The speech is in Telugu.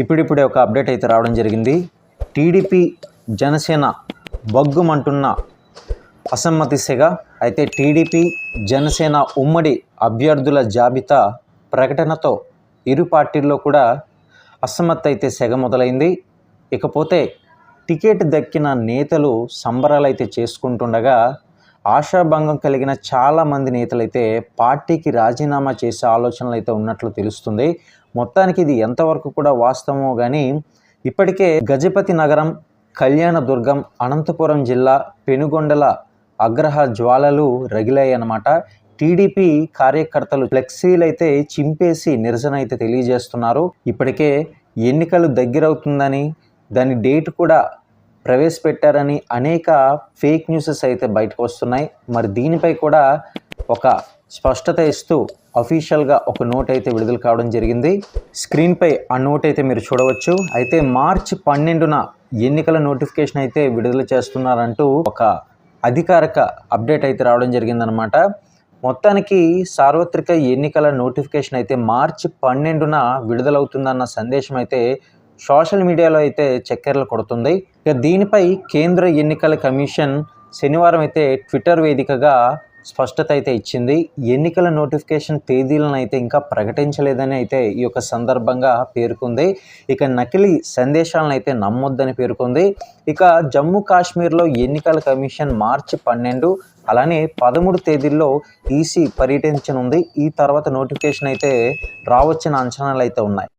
ఇప్పుడిప్పుడే ఒక అప్డేట్ అయితే రావడం జరిగింది. టీడీపీ జనసేన బగ్గుమంటున్న అసమ్మతి సెగ. అయితే టీడీపీ జనసేన ఉమ్మడి అభ్యర్థుల జాబితా ప్రకటనతో ఇరు పార్టీల్లో కూడా అసమ్మతి అయితే సెగ మొదలైంది. ఇకపోతే టికెట్ దక్కిన నేతలు సంబరాలు అయితే చేసుకుంటుండగా ఆశాభంగం కలిగిన చాలామంది నేతలైతే పార్టీకి రాజీనామా చేసే ఆలోచనలు అయితే ఉన్నట్లు తెలుస్తుంది. మొత్తానికి ఇది ఎంతవరకు కూడా వాస్తవమో కానీ ఇప్పటికే గజపతి నగరం కళ్యాణదుర్గం అనంతపురం జిల్లా పెనుగొండల అగ్రహ జ్వాలలు రగిలాయన్నమాట. టీడీపీ కార్యకర్తలు ఫ్లెక్సీలు అయితే చింపేసి నిరసన అయితే తెలియజేస్తున్నారు. ఇప్పటికే ఎన్నికలు దగ్గరవుతుందని దాని డేట్ కూడా ప్రవేశపెట్టారని అనేక ఫేక్ న్యూసెస్ అయితే బయటకు వస్తున్నాయి. మరి దీనిపై కూడా ఒక స్పష్టత ఇస్తూ అఫీషియల్గా ఒక నోట్ అయితే విడుదల కావడం జరిగింది. స్క్రీన్పై ఆ నోట్ అయితే మీరు చూడవచ్చు. అయితే మార్చి పన్నెండున ఎన్నికల నోటిఫికేషన్ అయితే విడుదల చేస్తున్నారంటూ ఒక అధికారిక అప్డేట్ అయితే రావడం జరిగిందనమాట మొత్తానికి సార్వత్రిక ఎన్నికల నోటిఫికేషన్ అయితే మార్చి పన్నెండున విడుదలవుతుందన్న సందేశం అయితే సోషల్ మీడియాలో అయితే చక్కెరలు కొడుతుంది. ఇక దీనిపై కేంద్ర ఎన్నికల కమిషన్ శనివారం అయితే ట్విట్టర్ వేదికగా స్పష్టత అయితే ఇచ్చింది. ఎన్నికల నోటిఫికేషన్ తేదీలను అయితే ఇంకా ప్రకటించలేదని అయితే ఈ యొక్క సందర్భంగా పేర్కొంది. ఇక నకిలీ సందేశాలను అయితే నమ్మొద్దని పేర్కొంది. ఇక జమ్మూ కాశ్మీర్లో ఎన్నికల కమిషన్ మార్చి పన్నెండు అలానే పదమూడు తేదీల్లో ఈసీ పర్యటించనుంది. ఈ తర్వాత నోటిఫికేషన్ అయితే రావచ్చిన అంచనాలు అయితే ఉన్నాయి.